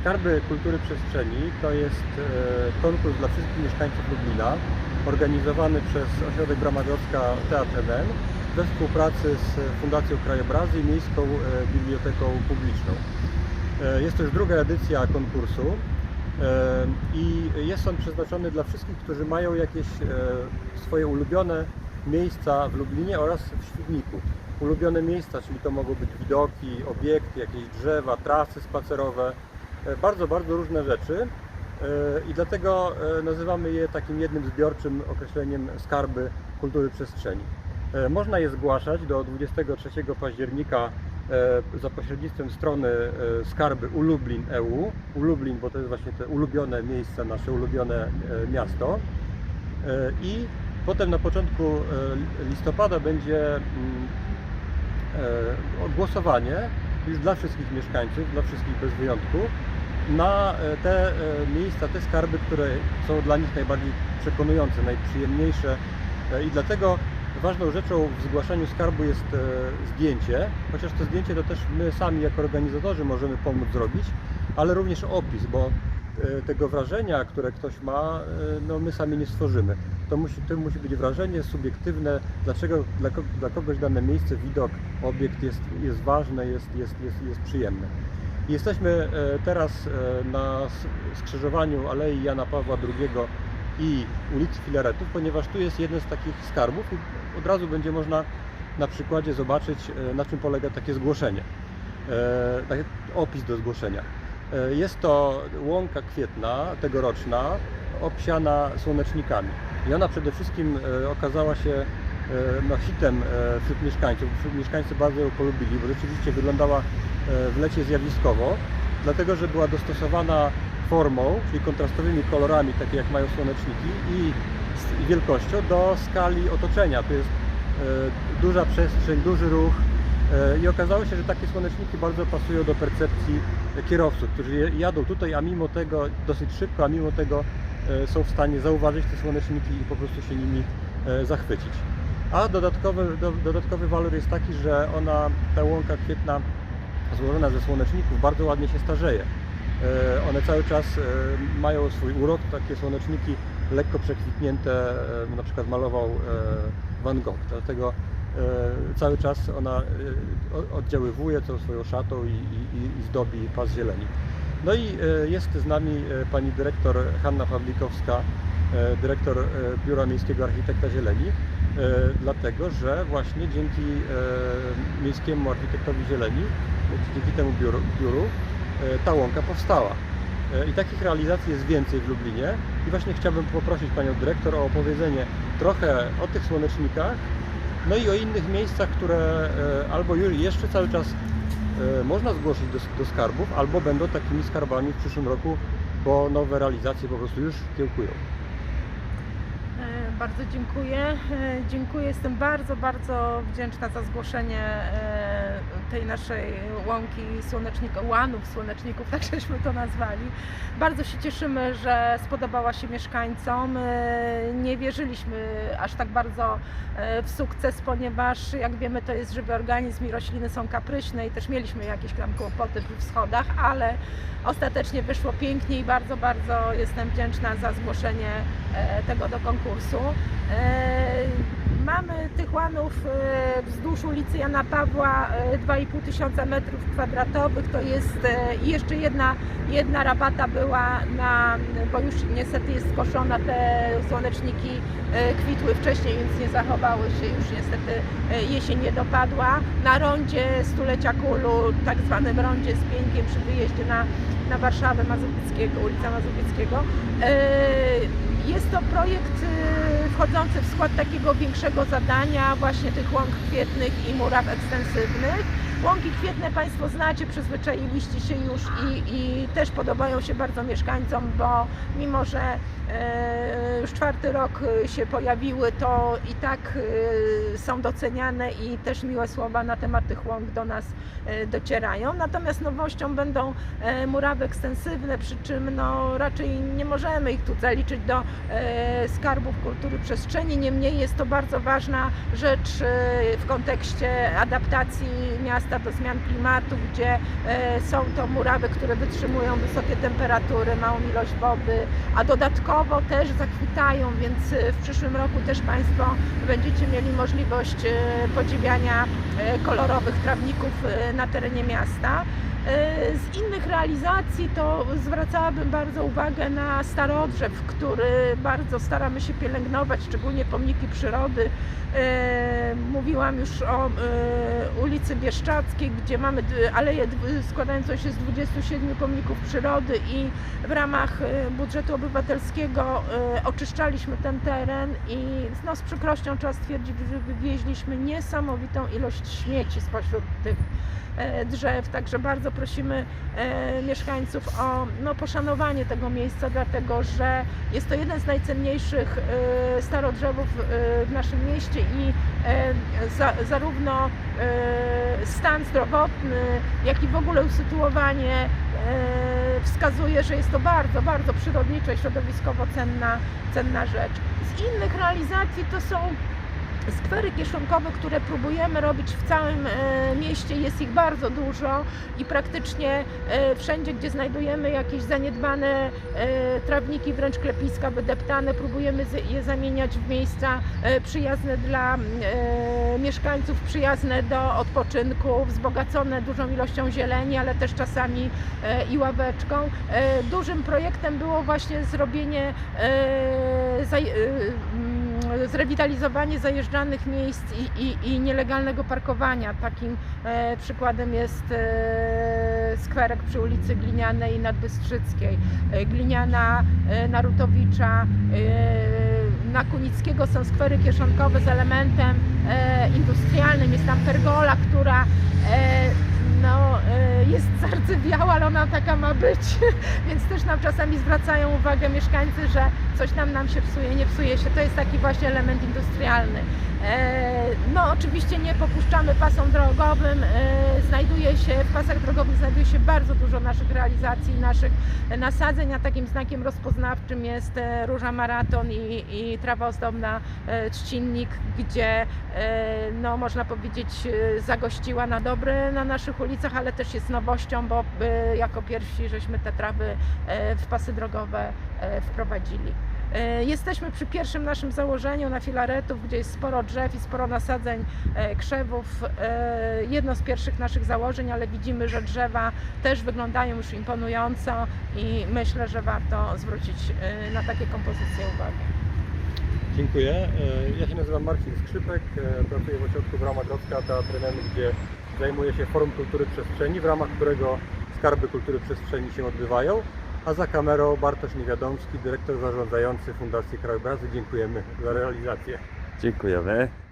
Skarby Kultury Przestrzeni to jest e, konkurs dla wszystkich mieszkańców Lublina, organizowany przez Ośrodek Bramagowska Teatr NN we współpracy z Fundacją Krajobrazy i Miejską e, Biblioteką Publiczną. E, Jest to już druga edycja konkursu i jest on przeznaczony dla wszystkich, którzy mają jakieś swoje ulubione miejsca w Lublinie oraz w Świdniku. Ulubione miejsca, czyli to mogą być widoki, obiekty, jakieś drzewa, trasy spacerowe, bardzo, bardzo różne rzeczy. E, I dlatego e, nazywamy je takim jednym zbiorczym określeniem skarby kultury przestrzeni. E, Można je zgłaszać do 23 października e, za pośrednictwem strony e, skarby Ulublin EU. Ulublin, bo to jest właśnie te ulubione miejsce, nasze ulubione e, miasto. E, I potem na początku e, listopada będzie mm, e, głosowanie już dla wszystkich mieszkańców, dla wszystkich bez wyjątku, na e, te e, miejsca, te skarby, które są dla nich najbardziej przekonujące, najprzyjemniejsze E, i dlatego ważną rzeczą w zgłaszaniu skarbu jest zdjęcie, chociaż to zdjęcie to też my sami jako organizatorzy możemy pomóc zrobić, ale również opis, bo tego wrażenia, które ktoś ma, e, no my sami nie stworzymy. To musi, to musi być wrażenie subiektywne, dlaczego dla, dla kogoś dane miejsce, widok, obiekt jest, jest ważny, jest, jest, jest, jest przyjemny. Jesteśmy e, teraz e, na skrzyżowaniu Alei Jana Pawła II i ulicy Filaretów, ponieważ tu jest jeden z takich skarbów i od razu będzie można na przykładzie zobaczyć, e, na czym polega takie zgłoszenie, e, taki opis do zgłoszenia. E, Jest to łąka kwietna, tegoroczna, obsiana słonecznikami. I ona przede wszystkim e, okazała się e, no, hitem wśród mieszkańców. Mieszkańcy bardzo ją polubili, bo rzeczywiście wyglądała w lecie zjawiskowo, dlatego że była dostosowana formą, czyli kontrastowymi kolorami, takie jak mają słoneczniki i wielkością do skali otoczenia. To jest duża przestrzeń, duży ruch i okazało się, że takie słoneczniki bardzo pasują do percepcji kierowców, którzy jadą tutaj, a mimo tego dosyć szybko, a mimo tego e, są w stanie zauważyć te słoneczniki i po prostu się nimi e, zachwycić. A dodatkowy, do, dodatkowy walor jest taki, że ona, ta łąka kwietna złożona ze słoneczników bardzo ładnie się starzeje. E, One cały czas e, mają swój urok, takie słoneczniki lekko przekwitnięte, e, na przykład malował e, Van Gogh, dlatego e, cały czas ona e, oddziaływuje tą swoją szatą i, i, i- zdobi pas zieleni. No i e, jest z nami e, pani dyrektor Hanna Pawlikowska, e, dyrektor e, Biura Miejskiego Architekta Zieleni, e, dlatego że właśnie dzięki e, Miejskiemu Architektowi Zieleni, e, dzięki temu biuru, biuru e, ta łąka powstała. E, I takich realizacji jest więcej w Lublinie i właśnie chciałbym poprosić Panią Dyrektor o opowiedzenie trochę o tych słonecznikach, no i o innych miejscach, które e, albo jeszcze cały czas e, można zgłosić do, do skarbów, albo będą takimi skarbami w przyszłym roku, bo nowe realizacje po prostu już kiełkują. Bardzo dziękuję. E, Dziękuję. Jestem bardzo, bardzo wdzięczna za zgłoszenie e, tej naszej łąki słonecznika, łanów słoneczników, tak żeśmy to nazwali. Bardzo się cieszymy, że spodobała się mieszkańcom. E, Nie wierzyliśmy aż tak bardzo w sukces, ponieważ jak wiemy to jest żywy organizm i rośliny są kapryśne i też mieliśmy jakieś tam kłopoty w schodach, ale ostatecznie wyszło pięknie i bardzo, bardzo jestem wdzięczna za zgłoszenie tego do konkursu. E, Mamy tych łanów e, wzdłuż ulicy Jana Pawła e, 2,5 tysiąca metrów kwadratowych. To jest e, i jeszcze jedna, jedna rabata była na, bo już niestety jest skoszona, te słoneczniki e, kwitły wcześniej, więc nie zachowały się, już niestety e, jesień nie dopadła. Na rondzie stulecia Kulu, tak zwanym rondzie z Pieńkiem przy wyjeździe na, na Warszawę Mazowieckiego, ulica Mazowieckiego. Jest to projekt e, wchodzący w skład takiego większego zadania właśnie tych łąk kwietnych i muraw ekstensywnych. Łąki kwietne Państwo znacie, przyzwyczailiście się już i, i też podobają się bardzo mieszkańcom, bo mimo, że e, już czwarty rok e, się pojawiły, to i tak e, są doceniane i też miłe słowa na temat tych łąk do nas e, docierają. Natomiast nowością będą e, murawy ekstensywne, przy czym no, raczej nie możemy ich tu zaliczyć do e, skarbów kultury przestrzeni. Niemniej jest to bardzo ważna rzecz e, w kontekście adaptacji miasta miasta do zmian klimatu, gdzie e, są to murawy, które wytrzymują wysokie temperatury, małą ilość wody, a dodatkowo też zakwitają, więc e, w przyszłym roku też Państwo będziecie mieli możliwość e, podziwiania kolorowych trawników na terenie miasta. Z innych realizacji to zwracałabym bardzo uwagę na Starodrzew, który bardzo staramy się pielęgnować, szczególnie pomniki przyrody. Mówiłam już o e, ulicy Bieszczackiej, gdzie mamy aleję składającą się z 27 pomników przyrody i w ramach e, budżetu obywatelskiego e, oczyszczaliśmy ten teren i no, z przykrością trzeba stwierdzić, że wywieźliśmy niesamowitą ilość śmieci spośród tych drzew, także bardzo prosimy mieszkańców o no, poszanowanie tego miejsca, dlatego że jest to jeden z najcenniejszych starodrzewów w naszym mieście i za, zarówno e, stan zdrowotny, jak i w ogóle usytuowanie e, wskazuje, że jest to bardzo, bardzo przyrodniczo i środowiskowo cenna, cenna rzecz. Z innych realizacji to są skwery kieszonkowe, które próbujemy robić w całym e, mieście. Jest ich bardzo dużo i praktycznie e, wszędzie, gdzie znajdujemy jakieś zaniedbane e, trawniki, wręcz klepiska wydeptane, próbujemy je zamieniać w miejsca przyjazne dla mieszkańców, przyjazne do odpoczynku, wzbogacone dużą ilością zieleni, ale też czasami i ławeczką. Dużym projektem było właśnie zrobienie zrewitalizowanie zajeżdżanych miejsc i, i, i nielegalnego parkowania. Takim e, przykładem jest e, skwerek przy ulicy Glinianej Nadbystrzyckiej, e, Gliniana e, Narutowicza, e, na Kunickiego są skwery kieszonkowe z elementem e, industrialnym. Jest tam pergola, która e, no, e, jest zardzewiała, ale ona taka ma być, więc też nam czasami zwracają uwagę mieszkańcy, że coś tam nam się psuje, nie psuje się. To jest taki właśnie element industrialny. E, No oczywiście nie popuszczamy pasom drogowym, e, znajduje się, w pasach drogowych znajduje się bardzo dużo naszych realizacji, naszych nasadzeń, a takim znakiem rozpoznawczym jest e, Róża Maraton i, i trawa ozdobna e, Trzcinnik, gdzie e, no, można powiedzieć zagościła na dobre na naszych ulicach, ale też jest nowością, bo jako pierwsi żeśmy te trawy w pasy drogowe wprowadzili. E, Jesteśmy przy pierwszym naszym założeniu na filaretów, gdzie jest sporo drzew i sporo nasadzeń e, krzewów. E, Jedno z pierwszych naszych założeń, ale widzimy, że drzewa też wyglądają już imponująco i myślę, że warto zwrócić na takie kompozycje uwagę. Dziękuję. Ja się nazywam Marcin Skrzypek, pracuję w ośrodku Brama Grodzka Teatr gdzie zajmuję się Forum Kultury Przestrzeni, w ramach którego Skarby Kultury Przestrzeni się odbywają. A za kamerą Bartosz Niewiadomski, dyrektor zarządzający Fundacji Krajobrazy. Dziękujemy za realizację. Dziękujemy.